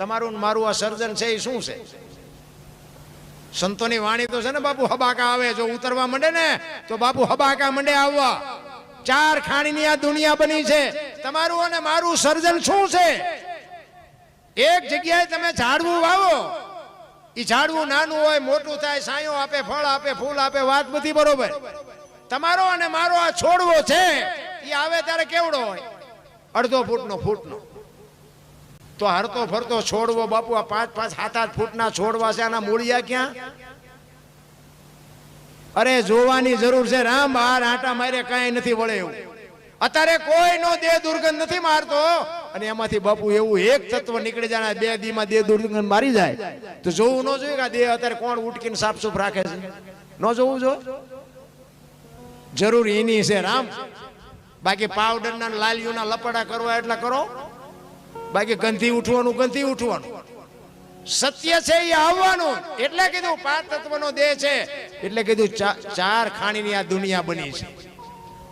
તમારું મારું આ સર્જન છે એ શું છે? સંતોની વાણી તો છે ને બાપુ હબાકા આવે, જો ઉતરવા માંડે ને, તો બાપુ હબાકા માંડે આવવા. ચાર ખાણીની આ દુનિયા બની છે. તમારું અને મારું સર્જન શું છે? એક જગ્યાએ તમે ઝાડવું વાવો. એ ઝાડવું નાનું હોય, મોટું થાય, સાયો આપે, ફળ આપે, ફૂલ આપે, વાત બધી બરોબર. તમારો અને મારો આ છોડવો છે. એ આવે ત્યારે કેવડો હોય? અડધો ફૂટનો ફૂટનો. તો હરતો ફરતો છોડવો બાપુ, આ પાંચ પાંચ સાત આઠ ફૂટના છોડવા છે, આના મૂળિયા ક્યાં? અરે જોવાની જરૂર છે, રામ બહાર આટા મારે કાંઈ નથી વળે એવું. અત્યારે કોઈ નો દેહ દુર્ગંધ નથી મારતો. અને એમાંથી બાપુ એવું એક તત્વ નીકળી જાય બે દીમાં દેહ દુર્ગંધ મારી જાય. તો જોવું ન જોઈએ કે દેહ અત્યારે કોણ ઉટકીને સાફ સુફ રાખે છે. ન જોવું જો? જરૂર એની છે, રામ. બાકી પાવડરના લાલિયુના લપડા કરવા એટલા કરો. બાકી ગંધી ઉઠવાનું ગંધી ઉઠવાનું. સત્ય છે એ આવવાનું. એટલે કીધું પાંચ તત્વનો દેહ છે. એટલે કીધું ચાર ખાણીની આ દુનિયા બની છે.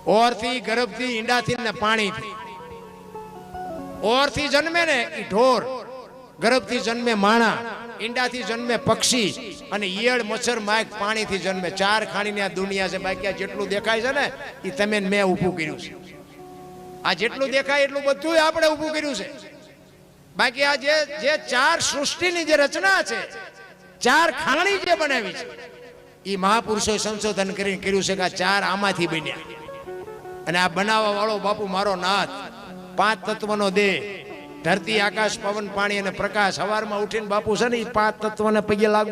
ઓરથી ગર્ભથી ઈંડાથી ને પાણીથી. ઓરથી જન્મે ને એ ઢોર ગર્ભથી જન્મે માણા, ઈંડાથી જન્મે પક્ષી અને ઈયળ, મચ્છર માયક પાણીથી જન્મે. ચાર ખાણીની આ દુનિયા છે. બાકી આ જેટલું દેખાય છે ને એ તમે મેં ઊભું કર્યું છે. આ જેટલું દેખાય એટલું બધું આપણે ઊભું કર્યું છે. બાકી આ જે ચાર સૃષ્ટિની જે રચના છે, ચાર ખાણી જે બનાવી છે એ મહાપુરુષોએ સંશોધન કરીને કર્યું છે કે આ ચાર આમાંથી બન્યા. અને આ બનાવવા વાળો બાપુ મારો નાથ, પાંચ તત્વનો દેહ, ધરતી, આકાશ, પવન, પાણી અને પ્રકાશ સવારમાં ઉઠીને બાપુ છે ને એ પાંચ તત્વને પગે લાગુ